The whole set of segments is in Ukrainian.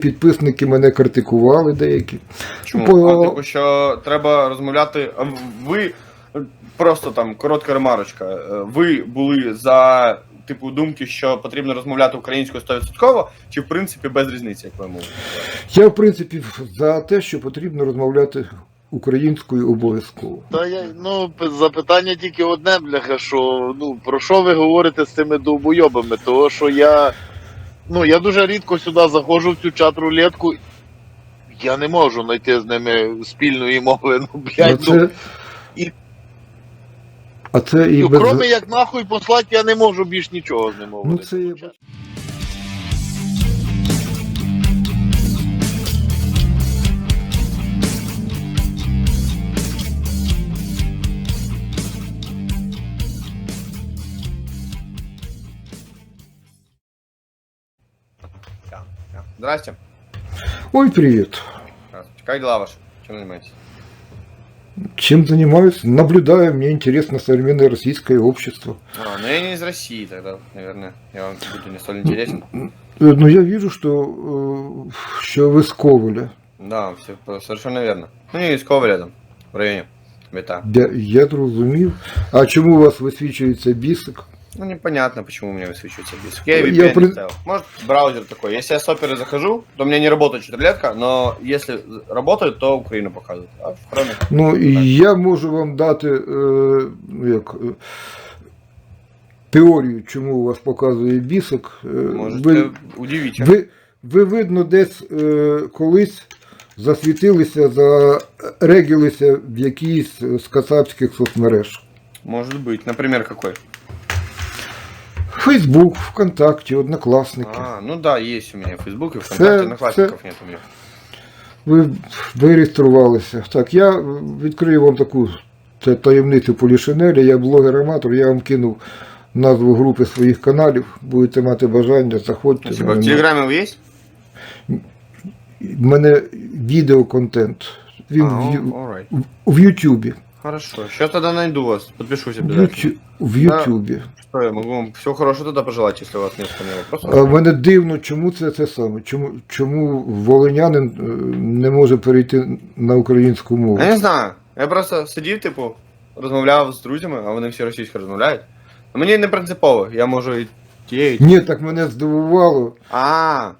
Підписники мене критикували деякі. Чому? По- А, типу, що треба розмовляти. Ви просто там коротка ремарочка. е, Ви були за типу думки, що потрібно розмовляти українською 100%, чи в принципі без різниці, як ви мовите? Я, в принципі, за те, що потрібно розмовляти українською обов'язково. Та я ну запитання тільки одне, бляха, що ну про що ви говорите з цими довбойобами? Того що я ну я дуже рідко сюди заходжу в цю чат-рулетку. Я не можу знайти з ними спільної мови. Ну, блядь, ну, це, і- а це і ну, без... кроме як нахуй послати, я не можу більш нічого з ними Ну, це Здрасте. Ой, привет. Здравствуйте. Как дела ваши? Чем занимаетесь? Чем занимаюсь? Наблюдаю, мне интересно современное российское общество. А, ну я не из России тогда, наверное. Я вам буду не столь интересен. Э, Но я вижу, что, э, что вы с Коваля. Да, все по- совершенно верно. Ну не из Коваля там, в районе. Бита. Я, я зрозумів. А чому у вас висвічується бісик? Ну непонятно, почему у меня высвечивается диск. Я Я VPN не при- ставил. Может браузер такой. Если я с оперы захожу, то у меня не работает четырлетка, но если работает, то Украину показывает. А в Chrome Ну, і я можу вам дати е, ну, як, е, теорію, чому у вас показує бісик. Е, может ви, удивить. ви, ви, видно, десь е, колись засвітилися, зарегілися в якійсь з кацапських соцмереж. Может быть. Например, какой? Фейсбук, ВКонтакті, Однокласники. А, ну да, есть у меня Facebook и ВКонтакте, Це- одноклассников нет у меня. Ви виреєструвалися. Так, я відкрию вам таку таємницю полішинеля. Я блогер-аматор, я вам кинув назву групи своїх каналів. Будете мати бажання, заходьте. Спасибо. В мене- Телеграме вы есть? В мене відеоконтент. Він А, в, alright. в, в Ютубі. Хорошо. Сейчас тогда найду вас. Подпишусь обязательно. В Ютубі. Что я могу вам всего хорошего тогда пожелать, если у вас нет ко мне А вопросов? мене дивно, чому це те саме? Чому, чому волинянин е, не може перейти на українську мову? Я не знаю. Я просто сидів, типу, розмовляв з друзями, а вони всі російсько розмовляють. А Мені не принципово, я можу і тієї. Ні, так мене здивувало. А,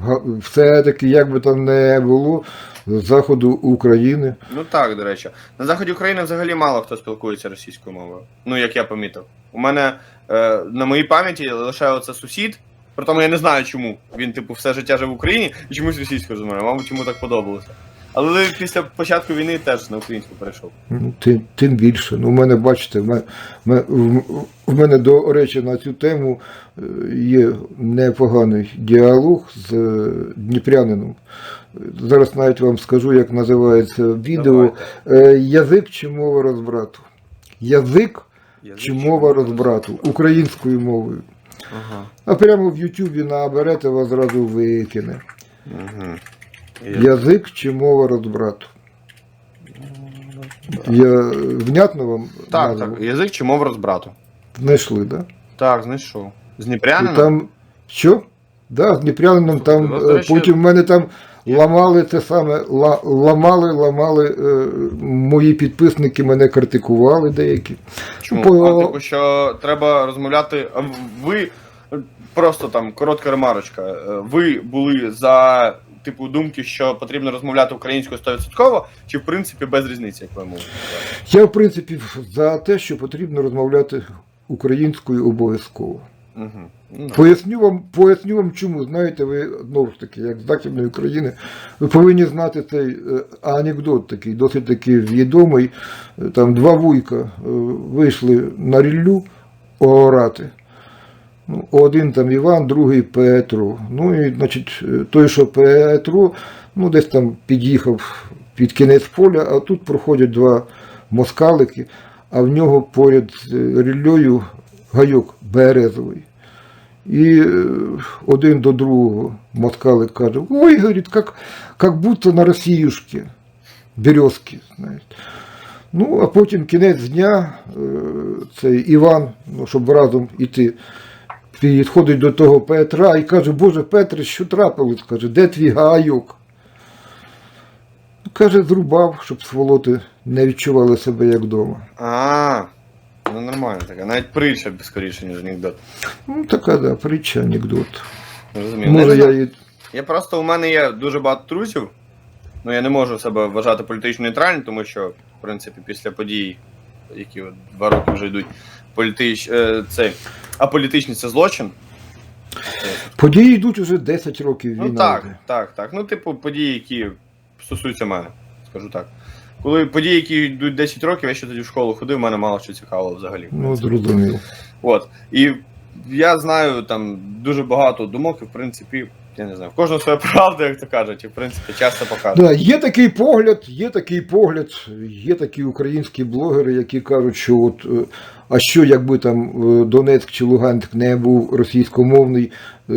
Га- Все-таки, як би там не було, заходу України. ну так, до речі. На заході України взагалі мало хто спілкується російською мовою. Ну, як я помітив. У мене е, на моїй пам'яті лише оце сусід. При тому я не знаю чому. Він, типу, все життя жив в Україні і чомусь російською розмовляє. Мабуть, йому так подобалося. Але після початку війни теж на українську перейшов. Ну, Тим, тим більше. Ну, у мене, бачите, в мене, в мене, до речі, на цю тему е, є непоганий діалог з е, дніпрянином. Зараз навіть вам скажу, як називається відео. Е, Язик чи мова розбрату? Язик чи мова розбрату українською мовою. Ага. А прямо в Ютубі наберете вас зразу викине. Угу. Язик чи мова розбрату? Я внятно вам Так, назву? так. Язик чи мова розбрату. знайшли, да? Так, знайшов. З І Дніпрянином? там що? Да, з Дніпрянином там Ну, до е, речі, потім в мене там ламали те саме, ла- ламали, ламали е, мої підписники мене критикували деякі. Чому? По- А, типу, що треба розмовляти. а Ви просто там коротка ремарочка. е, Ви були за типу думки, що потрібно розмовляти українською 100%, чи в принципі без різниці, як ви мовите? Я, в принципі, за те, що потрібно розмовляти українською обов'язково. Угу. Ну. Поясню вам, поясню вам чому. Знаєте, ви знову ж таки, як з Західної України, ви повинні знати цей е, анекдот такий, досить таки відомий. Е, Там два вуйка е, вийшли на ріллю орати. Ну, один там Іван, другий Петро. Ну і, значить, той, що Петро, ну десь там під'їхав під кінець поля, а тут проходять два москалики, а в нього поряд з гайок березовий. І е, один до другого москалик каже, ой, говорит, как, как будто на Росіюшки, березки. Ну, а потім кінець дня, е, цей Іван, ну, щоб разом іти, підходить до того Петра і каже, Боже Петре, що трапилось? Каже, де твій гайок? Каже, зрубав, щоб сволоти не відчували себе як вдома. А, ну нормально таке. Навіть притча скоріше, ніж анекдот. Ну, така да, притча, анекдот. Розумію. Може, я її. Я просто у мене є дуже багато друзів. Ну я не можу себе вважати політично нейтральним, тому що, в принципі, після подій, які от два роки вже йдуть, політич... е, це аполітичність це злочин. Події йдуть уже 10 років війна. Ну так, йде. так, так. Ну, типу, події, які стосуються мене, скажу так. Коли події, які йдуть 10 років, я ще тоді в школу ходив, мене мало що цікавило взагалі. Ну, зрозумів. От. І я знаю там дуже багато думок, і в принципі, я не знаю, в кожного своя правда, як то кажуть, і в принципі часто показує. Да, є такий погляд, є такий погляд, є такі українські блогери, які кажуть, що от е, а що якби там е, Донецьк чи Луганськ не був російськомовний, е,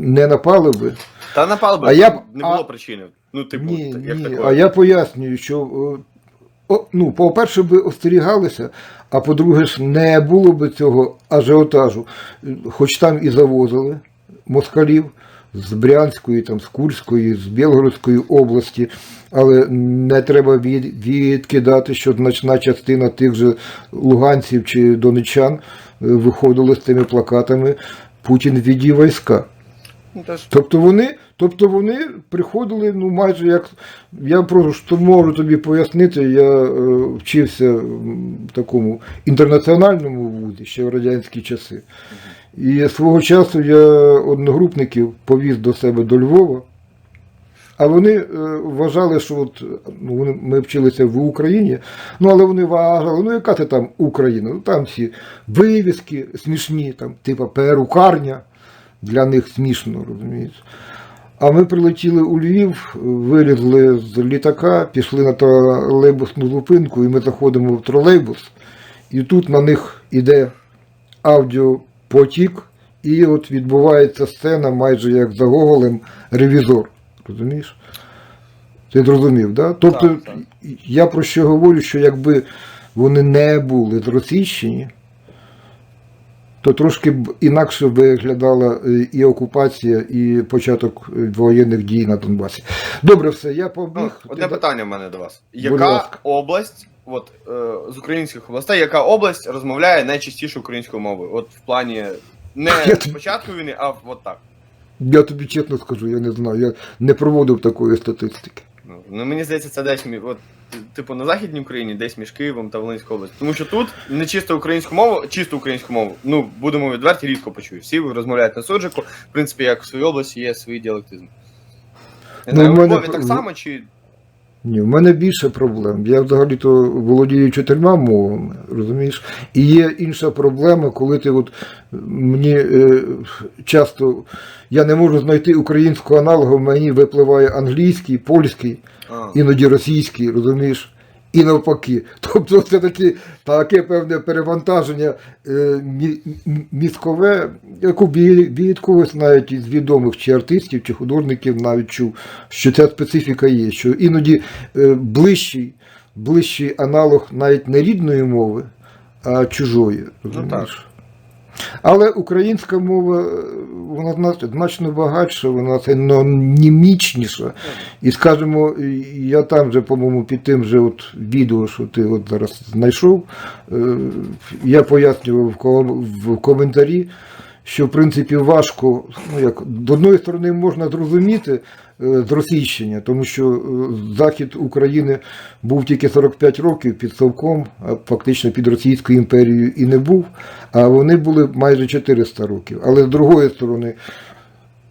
не напали би. Та напал би, А я не а- було причини. Ну, типу, Ні, як ні. такої. А я пояснюю, що о, ну, по-перше, би остерігалися, а по-друге, ж не було би цього ажіотажу. Хоч там і завозили москалів з Брянської, там, з Курської, з Білгородської області, але не треба відкидати, що значна частина тих же луганців чи донечан е, виходили з тими плакатами Путін віді війська. Ну. Тобто вони, тобто вони приходили, ну майже як. Я просто можу тобі пояснити, я е, вчився в такому інтернаціональному вузі ще в радянські часи. І свого часу я одногрупників повіз до себе до Львова. А вони е, вважали, що от, ну, ми вчилися в Україні, ну але вони вважали, ну яка ти там Україна? Ну там всі вивіски смішні, там, типа перукарня, для них смішно, розумієш. А ми прилетіли у Львів, вилізли з літака, пішли на тролейбусну зупинку, і ми заходимо в тролейбус, і тут на них іде аудіопотік, і от відбувається сцена майже як за Гоголем ревізор. Розумієш? Ти зрозумів, да? Тобто Так, так. я про що говорю, що якби вони не були зросійщені, то трошки б інакше виглядала е, і окупація, і початок воєнних дій на Донбасі. Добре, все, я Ну, побіг. одне питання в мене до вас. Яка область, от е, з українських областей, яка область розмовляє найчастіше українською мовою? От в плані не Я з тобі- початку війни, а от так. Я тобі чесно скажу, я не знаю, я не проводив такої статистики. Ну, ну мені здається, це десь мі- от, типу на Західній Україні, десь між Києвом та Волинською областю. Тому що тут не чисто українську мову, чисто українську мову, ну будемо відверті, рідко почую. Всі розмовляють на суджику, в принципі, як в своїй області є свої діалектизми. Не Ну, знаю, в у мене Львові про- так само чи. Ні, в мене більше проблем. Я взагалі-то володію чотирма мовами, розумієш? І є інша проблема, коли ти от мені е, часто я не можу знайти українського аналогу, мені випливає англійський, польський, А, іноді російський, розумієш? І навпаки. Тобто це такі, таке певне перевантаження е, мізкове, яку від когось навіть із відомих чи артистів, чи художників навіть чув, що ця специфіка є, що іноді е, ближчий, ближчий аналог навіть не рідної мови, а чужої. Розумієш? Але українська мова е, вона значно багатша, вона синонімічніша. І скажімо, я там же, по-моєму, під тим же от відео, що ти от зараз знайшов, е, я пояснював в коментарі, що в принципі важко, ну як з одної сторони можна зрозуміти зросійщення, тому що е, захід України був тільки 45 років під Совком, фактично під Російською імперією і не був, а вони були майже 400 років. Але з другої сторони,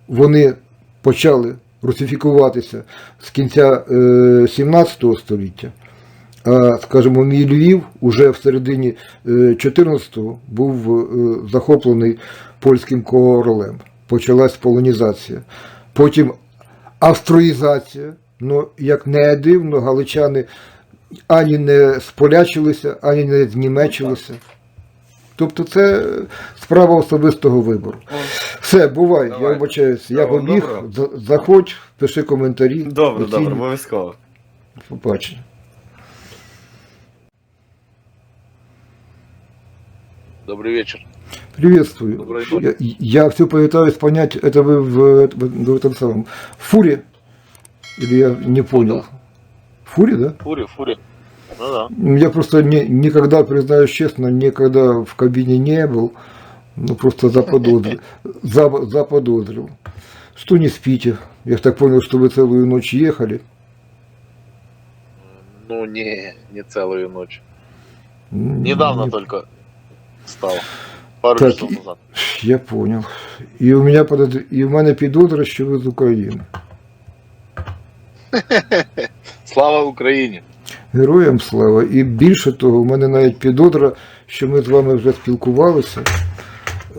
вони почали русифікуватися з кінця е, 17 століття. А, скажімо, мій Львів уже в середині е, 14-го був е, захоплений польським королем. Почалась полонізація. Потім австроїзація. Ну, як не дивно, галичани ані не сполячилися, ані не знімечилися. Тобто це справа особистого вибору. Все, бувай, я Давай. я Всього побіг, доброго. Заходь, пиши коментарі. Добре, оцінюй. добре, обов'язково. Побачення. Добрий вечір. Приветствую. Доброй Я, я все пытаюсь понять, это вы в, в, в этом самом в фуре? Или я не понял? В фуре, да? Фурі, фурі. Ну да. Я просто не, никогда, признаюсь честно, никогда в кабине не был. Ну, просто заподозрил. За- заподозрил. Что не спите? Я так понял, что вы целую ночь ехали. Ну не, не цілої ночі. М, Недавно не- только став. Пару Так, часов назад. Я понял. І у мене подозр... і у мене підозра, що ви з України. Слава Україні! Героям слава. І більше того, у мене навіть підозра, що ми з вами вже спілкувалися.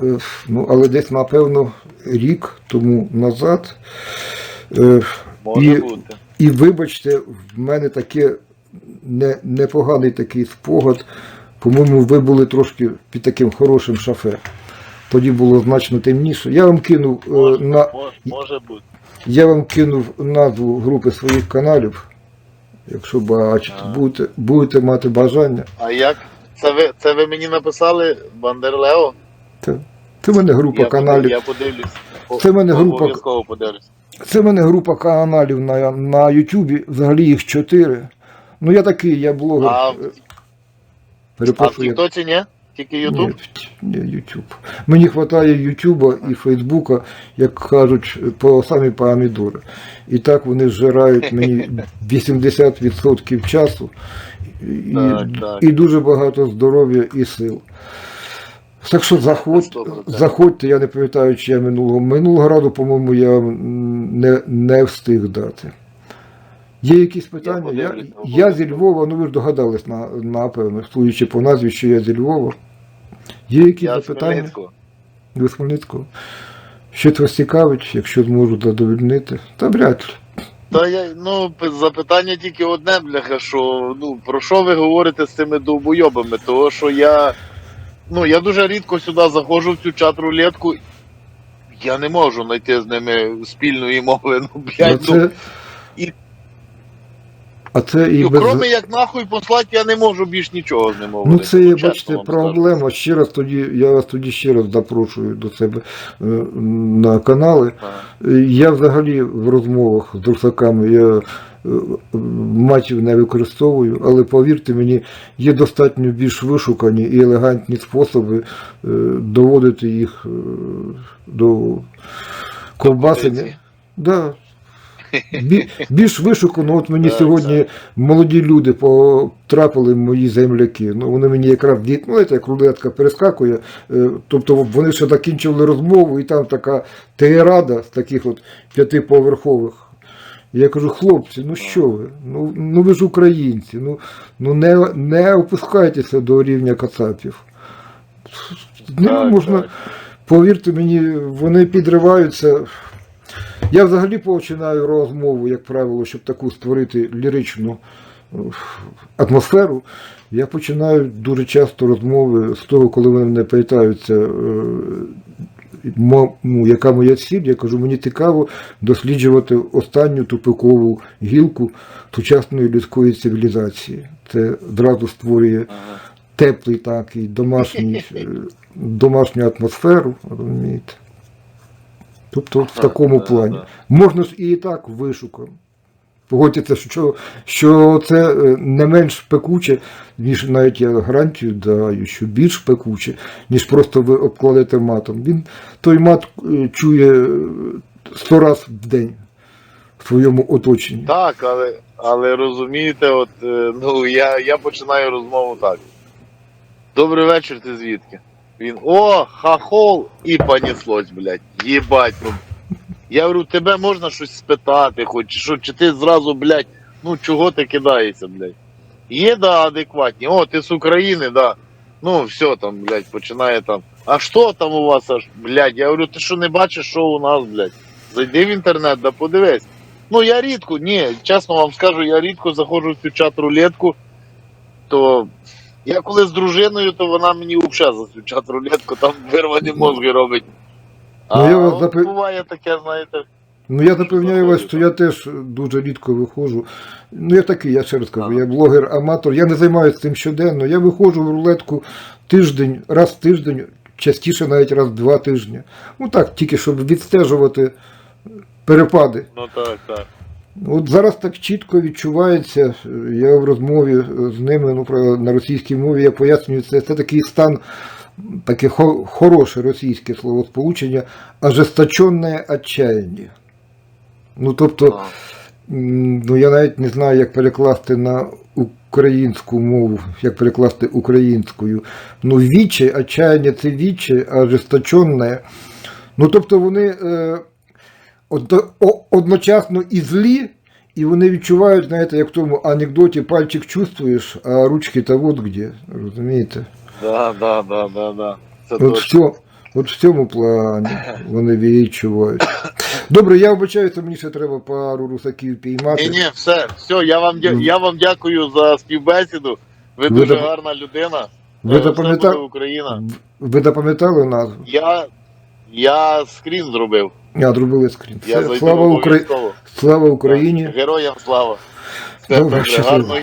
Е, Ну, але десь, напевно, рік тому назад. Е, Може І- бути. І вибачте, в мене таке не, непоганий такий спогад. По-моєму, ви були трошки під таким хорошим шафе. Тоді було значно темніше. Я вам кинув е, Може, на може, бути. я вам кинув назву групи своїх каналів. Якщо бачите, будете, будете мати бажання. А як? Це ви, це ви мені написали Бандерлео? Це, це мене група я, каналів. я подивлюсь. Це мене група- подивлюсь. Це мене група каналів на, на Ютубі, взагалі їх чотири. Ну я такий, я блогер. А, Е, а в Перепрошую. Тіктоці ні? Тільки Ютуб? Ні, ні, Ютуб. Мені вистачає Ютуба і Фейсбука, як кажуть, по самі помідори. І так вони зжирають мені 80% часу і, Так, так. і дуже багато здоров'я і сил. Так що заходь, заходьте, я не пам'ятаю, чи я минулого. Минулого разу, по-моєму, я не, не встиг дати. Є якісь питання? Я, подивлюсь, я, зі Львова, ну ви ж догадались, на, напевно, судячи по назві, що я зі Львова. Є якісь Я запитання? Ви з Хмельницького? Щось вас цікавить, якщо зможу задовольнити? Та вряд ли. Та я, ну, запитання тільки одне, бляха, що, ну, про що ви говорите з цими довбойобами? Того, що я, ну, я дуже рідко сюди заходжу в цю чат-рулетку, я не можу знайти з ними спільної мови, ну, блядь, ну, це, і- а це і ну, без... кроме як нахуй послати, я не можу більш нічого з ними Ну це є, бачите, вам скажу. проблема. Ще раз тоді, я вас тоді ще раз запрошую до себе е, на канали. Ага. Я взагалі в розмовах з русаками я е, матів не використовую, але повірте мені, є достатньо більш вишукані і елегантні способи е, доводити їх е, до ковбасення. позиції. Да. Бі- Більш вишукано, от мені сьогодні молоді люди потрапили мої земляки. Ну вони мені якраз дід, ну як рулетка перескакує. е, Тобто вони ще закінчили розмову, і там така тирада з таких от п'ятиповерхових. Я кажу, хлопці, ну що ви? Ну, ну ви ж українці, ну, ну не, не опускайтеся до рівня кацапів. Так, можна, повірте мені, вони підриваються. Я взагалі починаю розмову, як правило, щоб таку створити ліричну е, атмосферу. Я починаю дуже часто розмови з того, коли вони мене питаються, е, ну, яка моя ціль, я кажу, мені цікаво досліджувати останню тупикову гілку сучасної людської цивілізації. Це зразу створює теплий такий домашній, е, домашню атмосферу, розумієте? Тобто в такому плані. Можна ж і так вишукано. Погодьтеся, що, що це е, не менш пекуче, ніж навіть я гарантію даю, що більш пекуче, ніж просто ви обкладете матом. Він той мат е, чує е, сто раз в день в своєму оточенні. Так, але, але розумієте, от, ну, я, я починаю розмову так. Добрий вечір, ти звідки? Він, о, хахол, і понеслось, блядь. Єбать, ну. Я говорю, тебе можна щось спитати, хоч що, чи ти зразу, блядь, ну чого ти кидаєшся, блядь? Є, да, адекватні. О, ти з України, да. Ну, все там, блядь, починає там. А що там у вас аж, блядь? Я говорю, ти що не бачиш, що у нас, блядь? Зайди в інтернет, да подивись. Ну, я рідко, ні, чесно вам скажу, я рідко заходжу в цю чат-рулетку, то я коли з дружиною, то вона мені взагалі за цю чат-рулетку там вирвані мозги робить. А Ну, я вас запи- буває таке, знаєте. Ну я запевняю вас, що я теж дуже рідко виходжу. Ну я такий, я ще раз кажу, я блогер-аматор, я не займаюся цим щоденно. Я виходжу в рулетку тиждень, раз в тиждень, частіше навіть раз в два тижні. Ну так, тільки щоб відстежувати перепади. Ну так, так. От зараз так чітко відчувається, я в розмові з ними ну, на російській мові я пояснюю, це, це такий стан, таке хо- хороше російське словосполучення, ожесточенне отчаяння. Ну, тобто, ну, я навіть не знаю, як перекласти на українську мову, як перекласти українською. Ну, віче, отчаяння це віче, ожесточенне. Ну, тобто вони. Е, одночасно і злі, і вони відчувають, знаєте, як в тому анекдоті пальчик чувствуєш, а ручки то от где, розумієте? Да, да, да, да, да. Це От, точно. все, от в цьому плані вони відчувають. Добре, я вибачаюся, мені ще треба пару русаків піймати. Ні, ні, все, все, я вам, дя- Ну. я вам дякую за співбесіду. Ви Ви дуже зап- гарна людина. Ви Е, все буде запам'ятали, Україна. ви запам'ятали назву? Я, я скрін зробив. Я зробили скрін. Я зайду слава, Укра... обов'язково. слава Україні. Героям слава. Все Добре, добре, щасливо. гарно.